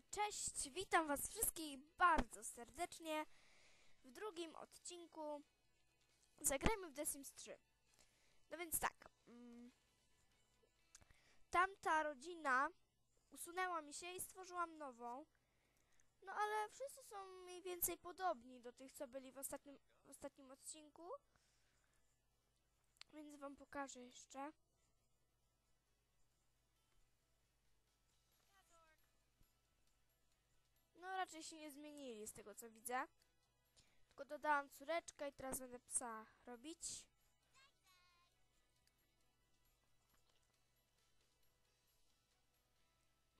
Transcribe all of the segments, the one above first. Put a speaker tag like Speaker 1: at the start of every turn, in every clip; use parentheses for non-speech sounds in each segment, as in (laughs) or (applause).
Speaker 1: Cześć, witam was wszystkich bardzo serdecznie w drugim odcinku Zagrajmy w The Sims 3. No więc tak, mm, tamta rodzina usunęła mi się i stworzyłam nową. No ale wszyscy są mniej więcej podobni do tych, co byli w ostatnim, w ostatnim odcinku. Więc wam pokażę jeszcze. No raczej się nie zmienili z tego co widzę. Tylko dodałam córeczkę i teraz będę psa robić.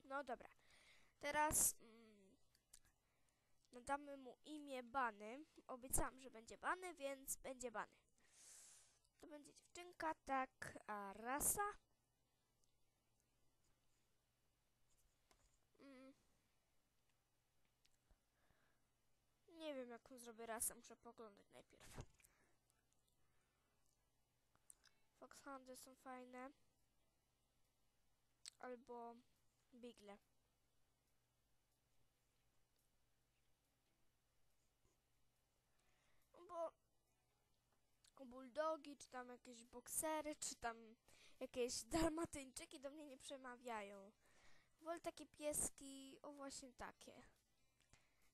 Speaker 1: No dobra. Teraz mm, nadamy mu imię Bany. Obiecałam, że będzie Bany, więc będzie Bany. To będzie dziewczynka, tak, a rasa? Mm. Nie wiem, jaką zrobię rasę, muszę poglądać najpierw. Foxhoundy są fajne. Albo Bigle. Bo bulldogi, czy tam jakieś boksery, czy tam jakieś (laughs) dalmatyńczyki do mnie nie przemawiają. Wolę takie pieski, o właśnie takie.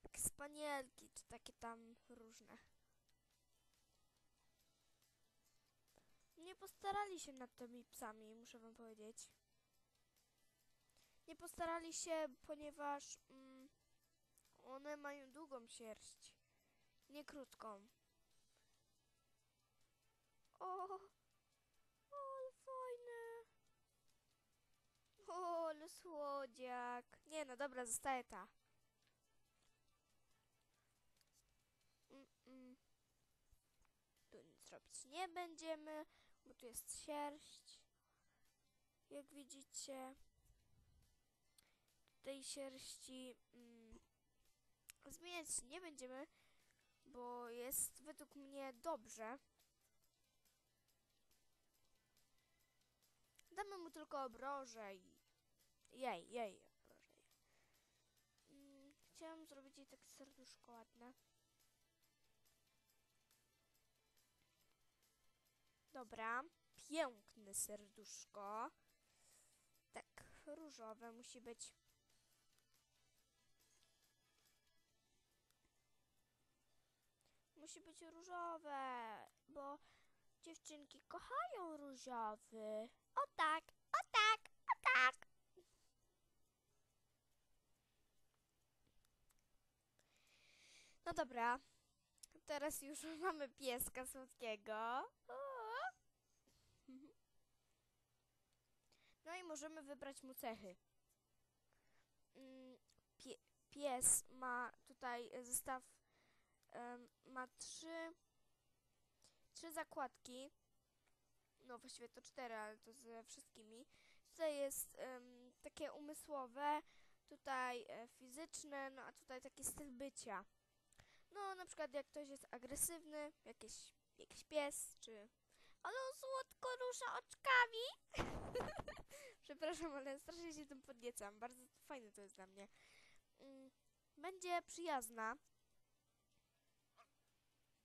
Speaker 1: Takie spanielki, czy takie tam różne. Nie postarali się nad tymi psami, muszę wam powiedzieć. Nie postarali się, ponieważ mm, one mają długą sierść, nie krótką. O, o, ale fajne. O, ale słodziak. Nie no, dobra, zostaje ta. Mm, mm. Tu nic robić nie będziemy, bo tu jest sierść. Jak widzicie, tej sierści mm, zmieniać nie będziemy, bo jest według mnie dobrze. Damy mu tylko obroże i... Jej, jej, obroże. Mm, chciałam zrobić jej takie serduszko ładne. Dobra, piękne serduszko. Tak, różowe musi być. Musi być różowe, bo dziewczynki kochają różowy. O tak, o tak, o tak. No dobra, teraz już (laughs) mamy pieska słodkiego. O. No i możemy wybrać mu cechy. Mm, Pie pies ma tutaj zestaw, em, ma trzy, trzy zakładki. No właściwie to cztery, ale to ze wszystkimi. Tutaj jest takie umysłowe, tutaj e, fizyczne, no a tutaj taki styl bycia. No na przykład jak ktoś jest agresywny, jakiś, jakiś pies, czy... Ale on słodko rusza oczkami. (laughs) Przepraszam, ale strasznie się tym podniecam. Bardzo fajne to jest dla mnie. Mm, Będzie przyjazna.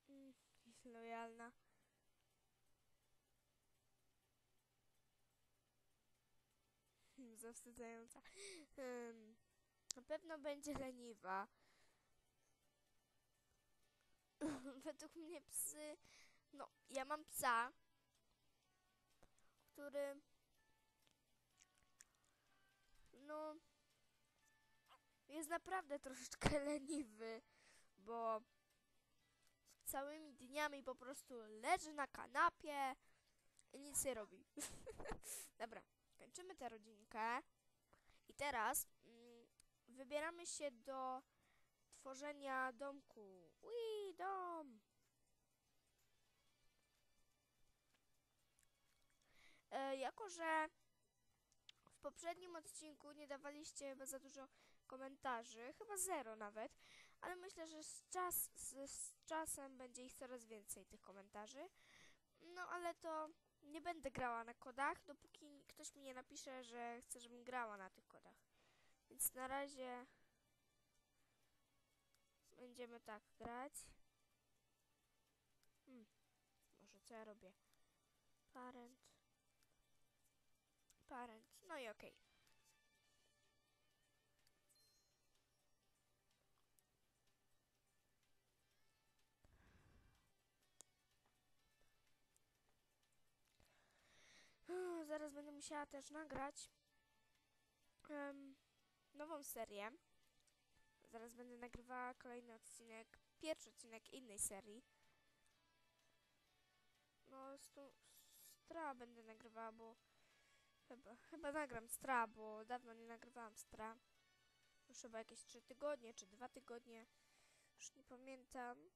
Speaker 1: Mm, lojalna. Hmm, Zawstydzająca. Hmm, Na pewno będzie leniwa. (laughs) Według mnie psy... No, ja mam psa, który... No... Jest naprawdę troszeczkę (laughs) leniwy, bo całymi dniami po prostu leży na kanapie i nic nie robi. (laughs) Dobra, kończymy tę rodzinkę. I teraz mm, wybieramy się do tworzenia domku. Ui, dom! E, jako, że w poprzednim odcinku nie dawaliście chyba za dużo komentarzy, chyba zero nawet, ale myślę, że z, czas, z, z czasem będzie ich coraz więcej, tych komentarzy. No, ale to nie będę grała na kodach, dopóki ktoś mi nie napisze, że chce, żebym grała na tych kodach. Więc na razie będziemy tak grać. Hmm. Może co ja robię? Parent. Parent. No i okej. Uff, Zaraz będę musiała też nagrać em, nową serię. Zaraz będę nagrywała kolejny odcinek, pierwszy odcinek innej serii. No, stu, Stra będę nagrywała, bo chyba, chyba nagram Stra, bo dawno nie nagrywałam Stra. Już chyba jakieś 3 tygodnie, czy 2 tygodnie. Już nie pamiętam.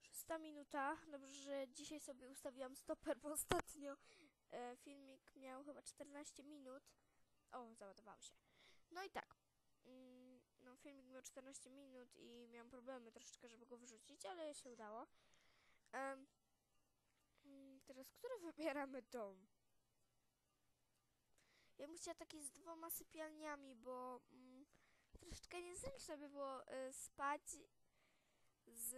Speaker 1: Szósta minuta. Dobrze, że dzisiaj sobie ustawiłam stoper, bo ostatnio e, filmik miał chyba 14 minut. O, załadował się. No i tak. Mm, no, filmik miał 14 minut i miałam problemy troszeczkę, żeby go wyrzucić, ale się udało. Mm, teraz, który wybieramy dom? Ja bym chciała taki z dwoma sypialniami, bo mm, troszeczkę niezręczne by było y, spać z...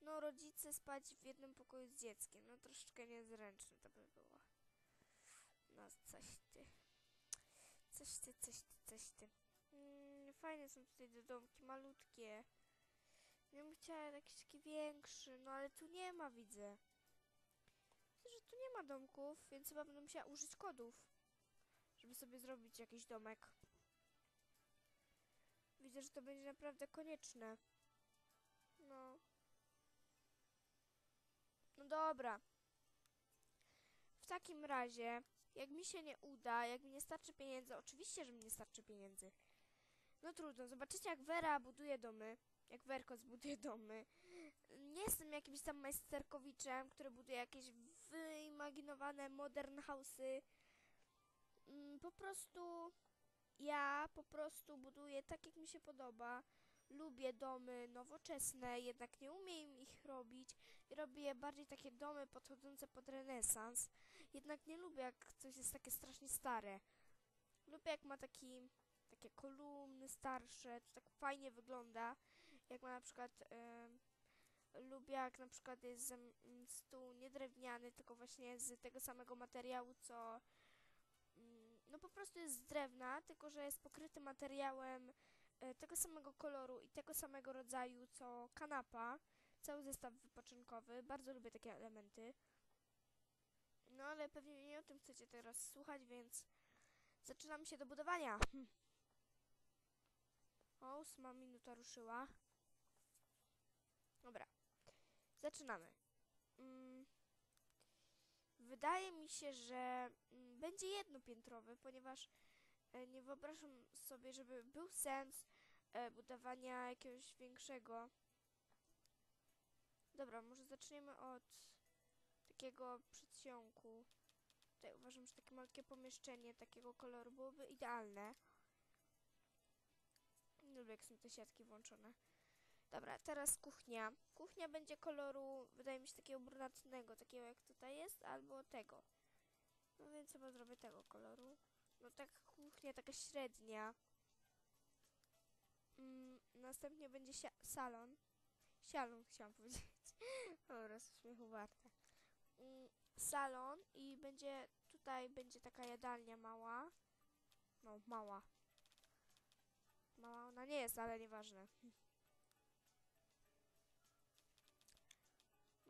Speaker 1: No, rodzice spać w jednym pokoju z dzieckiem. No, troszeczkę niezręczne to by było. No, coś ty. Coś ty, coś ty, coś ty. Mm, fajne są tutaj te domki, malutkie. Ja bym chciała jakiś taki większy, no ale tu nie ma, widzę. Że tu nie ma domków, więc chyba będę musiała użyć kodów, żeby sobie zrobić jakiś domek. Widzę, że to będzie naprawdę konieczne. No. No dobra. W takim razie, jak mi się nie uda, jak mi nie starczy pieniędzy, oczywiście, że mi nie starczy pieniędzy. No trudno, zobaczycie jak Vera buduje domy, jak Werko zbuduje domy. Nie jestem jakimś tam majsterkowiczem, który buduje jakieś wyimaginowane modern house'y. Mm, Po prostu ja po prostu buduję tak jak mi się podoba. Lubię domy nowoczesne, jednak nie umiem ich robić. Robię bardziej takie domy podchodzące pod renesans. Jednak nie lubię jak coś jest takie strasznie stare. Lubię jak ma taki, takie kolumny starsze, to tak fajnie wygląda. Jak ma na przykład... em, lubię jak na przykład jest stół nie drewniany, tylko właśnie z tego samego materiału, co mm, no po prostu jest z drewna, tylko że jest pokryty materiałem e, tego samego koloru i tego samego rodzaju, co kanapa, cały zestaw wypoczynkowy. Bardzo lubię takie elementy. No ale pewnie nie o tym chcecie teraz słuchać, więc zaczynam się do budowania. (laughs) O, ósma minuta ruszyła. Dobra. Zaczynamy. Mm, wydaje mi się, że mm, będzie jednopiętrowy, ponieważ e, nie wyobrażam sobie, żeby był sens e, budowania jakiegoś większego. Dobra, może zaczniemy od takiego przedsionku. Tutaj uważam, że takie malutkie pomieszczenie takiego koloru byłoby idealne. Nie lubię, jak są te siatki włączone. Dobra, teraz kuchnia. Kuchnia będzie koloru, wydaje mi się, takiego brunatnego, takiego jak tutaj jest, albo tego. No więc chyba zrobię tego koloru. No tak, kuchnia taka średnia. Mm, następnie będzie sia- salon. Salon chciałam (laughs) powiedzieć. Dobra, śmiechu warte. Mm, salon i będzie, tutaj będzie taka jadalnia mała. No, mała. Mała ona nie jest, ale nieważne. (laughs)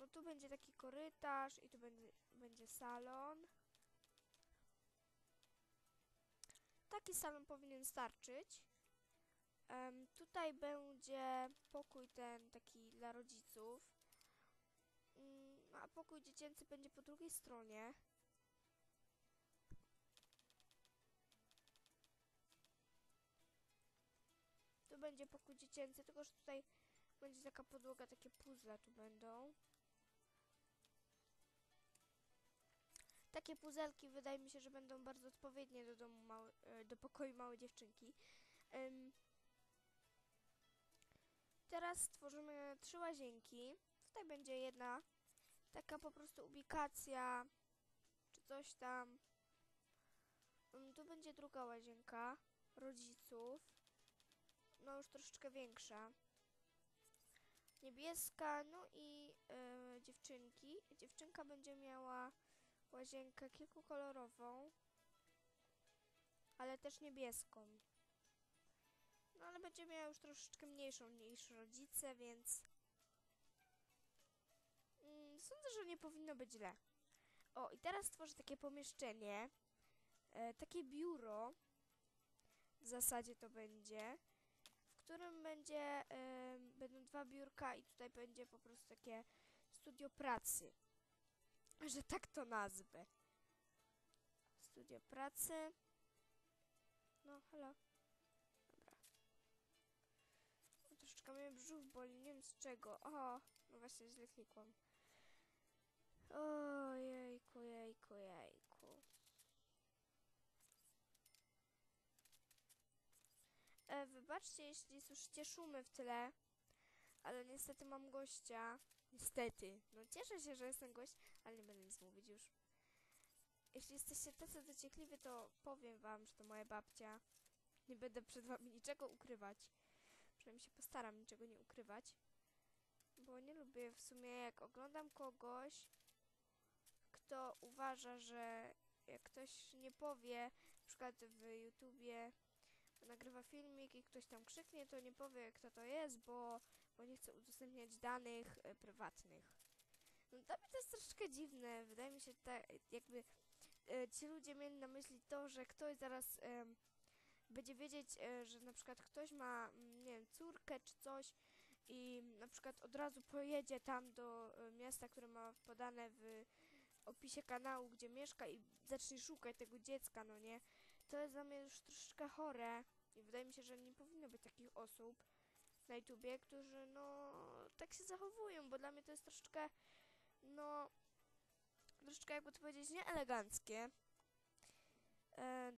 Speaker 1: No tu będzie taki korytarz i tu będzie, będzie salon. Taki salon powinien starczyć. Em, tutaj będzie pokój ten taki dla rodziców. Mm, a pokój dziecięcy będzie po drugiej stronie. Tu będzie pokój dziecięcy, tylko że tutaj będzie taka podłoga, takie puzzle tu będą. Takie puzelki wydaje mi się, że będą bardzo odpowiednie do domu e, do pokoju małej dziewczynki. Teraz stworzymy trzy łazienki. Tutaj będzie jedna taka po prostu ubikacja, czy coś tam. Tu będzie druga łazienka rodziców. no już troszeczkę większa. Niebieska, no i e, dziewczynki. Dziewczynka będzie miała łazienkę kilkukolorową, ale też niebieską. No ale będzie miała już troszeczkę mniejszą niż rodzice, więc mm, sądzę, że nie powinno być źle. O, i teraz stworzę takie pomieszczenie, e, takie biuro, w zasadzie to będzie, w którym będzie, e, będą dwa biurka i tutaj będzie po prostu takie studio pracy, że tak to nazwę. Studio pracy. No, halo. Dobra. O, troszeczkę mnie brzuch boli, nie wiem z czego. O, no właśnie źle klikłam. Ojejku, jejku, jejku. E, wybaczcie, jeśli słyszycie szumy w tle, ale niestety mam gościa. Niestety. No cieszę się, że jestem gość, ale nie będę nic mówić już. Jeśli jesteście tacy dociekliwi, to powiem wam, że to moja babcia. Nie będę przed wami niczego ukrywać. Przynajmniej się postaram niczego nie ukrywać. Bo nie lubię w sumie, jak oglądam kogoś, kto uważa, że jak ktoś nie powie, na przykład w YouTubie nagrywa filmik i ktoś tam krzyknie, to nie powie, kto to jest, bo, bo nie chce udostępniać danych e, prywatnych. No dla mnie to jest troszeczkę dziwne. Wydaje mi się, tak, jakby e, ci ludzie mieli na myśli to, że ktoś zaraz będzie wiedzieć, e, że na przykład ktoś ma, nie wiem, córkę czy coś i na przykład od razu pojedzie tam do miasta, które ma podane w opisie kanału, gdzie mieszka i zacznie szukać tego dziecka, no nie? To jest dla mnie już troszeczkę chore i wydaje mi się, że nie powinno być takich osób na YouTubie, którzy no tak się zachowują, bo dla mnie to jest troszeczkę no troszeczkę jakby to powiedzieć nieeleganckie. E,